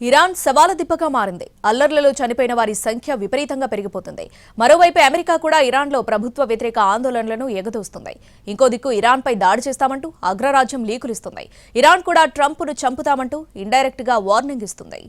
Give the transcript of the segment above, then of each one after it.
Iran సవాల దిబ్బగా మారింది. అల్లర్లలో చనిపోయిన వారి సంఖ్య విపరీతంగా పెరిగిపోతుంది. మరోవైపు అమెరికా కూడా ఇరాన్లో ప్రభుత్వ వ్యతిరేక ఆందోళనలను ఎగదోస్తుంది. ఇంకో దిక్కు ఇరాన్పై దాడి చేస్తామంటూ అగ్రరాజ్యం లీకులిస్తుంది. ఇరాన్ కూడా ట్రంప్ను చంపుతామంటూ ఇండైరెక్ట్గా వార్నింగ్ ఇస్తుంది.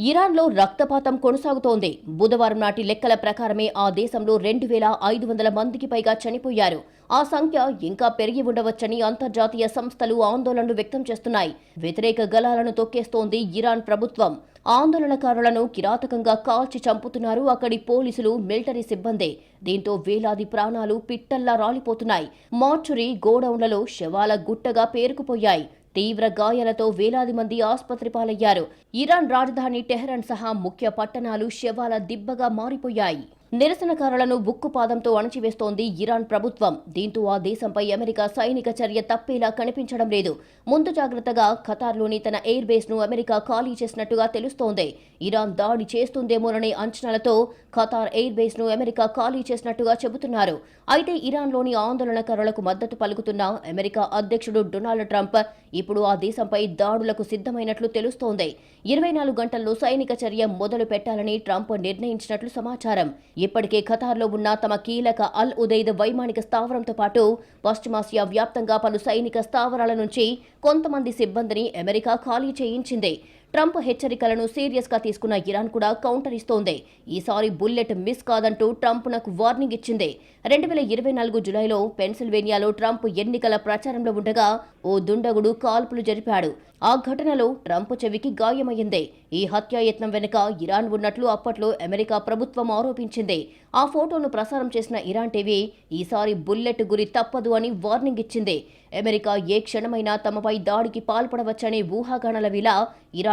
ఇరాన్లో రక్తపాతం కొనసాగుతోంది. బుధవారం నాటి లెక్కల ప్రకారమే ఆ దేశంలో రెండు వేల ఐదు వందల మందికి పైగా చనిపోయారు. ఆ సంఖ్య ఇంకా పెరిగి ఉండవచ్చని అంతర్జాతీయ సంస్థలు ఆందోళనలు వ్యక్తం చేస్తున్నాయి. వ్యతిరేక గలాలను తొక్కేస్తోంది ఇరాన్ ప్రభుత్వం. ఆందోళనకారులను కిరాతకంగా కాల్చి చంపుతున్నారు అక్కడి పోలీసులు మిలిటరీ సిబ్బంది. దీంతో వేలాది ప్రాణాలు పిట్టల్లా రాలిపోతున్నాయి. మార్చురీ గోడౌన్లలో శవాల గుట్టగా పేరుకుపోయాయి. తీవ్ర గాయాలతో వేలాది మంది ఆసుపత్రి పాలయ్యారు ఇరాన్ రాజధాని టెహ్రాన్ సహా ముఖ్య పట్టణాలు శవాల దిబ్బగా మారిపోయాయి. నిరసనకారులను బుక్కుపాదంతో అణచివేస్తోంది ఇరాన్ ప్రభుత్వం. దీంతో ఆ దేశంపై అమెరికా సైనిక చర్య తప్పేలా కనిపించడం లేదు. ముందు జాగ్రత్తగా ఖతార్లోని తన ఎయిర్ బేస్ను అమెరికా ఖాళీ చేసినట్టుగా తెలుస్తోంది. ఇరాన్ దాడి చేస్తుందేమోననే అంచనాలతో ఖతార్ ఎయిర్ బేస్ను అమెరికా ఖాళీ చేసినట్టుగా చెబుతున్నారు. అయితే ఇరాన్లోని ఆందోళనకారులకు మద్దతు పలుకుతున్న అమెరికా అధ్యక్షుడు డొనాల్డ్ ట్రంప్ ఇప్పుడు ఆ దేశంపై దాడులకు సిద్ధమైనట్లు తెలుస్తోంది. ఇరవై నాలుగు గంటల్లో సైనిక చర్య మొదలు పెట్టాలని ట్రంప్ నిర్ణయించినట్లు సమాచారం. ఇప్పటికే ఖతార్లో ఉన్న తమ కీలక అల్ ఉదైద్ వైమానిక స్థావరంతో పాటు పశ్చిమాసియా వ్యాప్తంగా పలు సైనిక స్థావరాల నుంచి కొంతమంది సిబ్బందిని అమెరికా ఖాళీ చేయించింది. ట్రంప్ హెచ్చరికలను సీరియస్గా తీసుకున్న ఇరాన్ కూడా కౌంటర్ ఇస్తోంది. ఈసారి బుల్లెట్ మిస్ కాదంటూ ట్రంప్ నాకు వార్నింగ్ ఇచ్చింది. రెండు వేల ఇరవై నాలుగు జులైలో పెన్సిల్వేనియాలో ట్రంప్ ఎన్నికల ప్రచారంలో ఉండగా ఓ దుండగుడు కాల్పులు జరిపాడు. ఆ ఘటనలో ట్రంప్ చెవికి గాయమైంది ఈ హత్యాయత్నం వెనుక ఇరాన్ ఉన్నట్లు అప్పట్లో అమెరికా ప్రభుత్వం ఆరోపించింది. ఆ ఫోటోను ప్రసారం చేసిన ఇరాన్ టీవీ ఈసారి బుల్లెట్ గురి తప్పదు అని వార్నింగ్ ఇచ్చింది. అమెరికా ఏ క్షణమైనా తమపై దాడికి పాల్పడవచ్చనే ఊహాగానాల విలా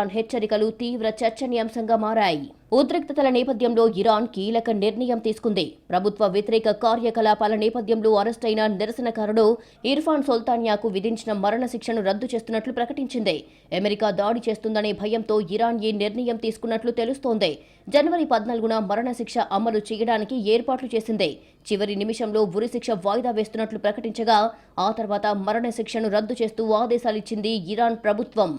ఇరాన్ హెచ్చరికలు తీవ్ర చర్చనీయాంశంగా మారాయి. ఉద్రిక్తతల నేపథ్యంలో ఇరాన్ కీలక నిర్ణయం తీసుకుంది. ప్రభుత్వ వ్యతిరేక కార్యకలాపాల నేపథ్యంలో అరెస్టైన నిరసనకారుడు ఇర్ఫాన్ సుల్తానియాకు విధించిన మరణశిక్షను రద్దు చేస్తున్నట్లు ప్రకటించింది. అమెరికా దాడి చేస్తుందనే భయంతో ఇరాన్ ఈ నిర్ణయం తీసుకున్నట్లు తెలుస్తోంది. జనవరి పద్నాలుగున మరణశిక్ష అమలు చేయడానికి ఏర్పాట్లు చేసింది. చివరి నిమిషంలో ఉరిశిక్ష వాయిదా వేస్తున్నట్లు ప్రకటించగా ఆ తర్వాత మరణశిక్షను రద్దు చేస్తూ ఆదేశాలిచ్చింది ఇరాన్ ప్రభుత్వం.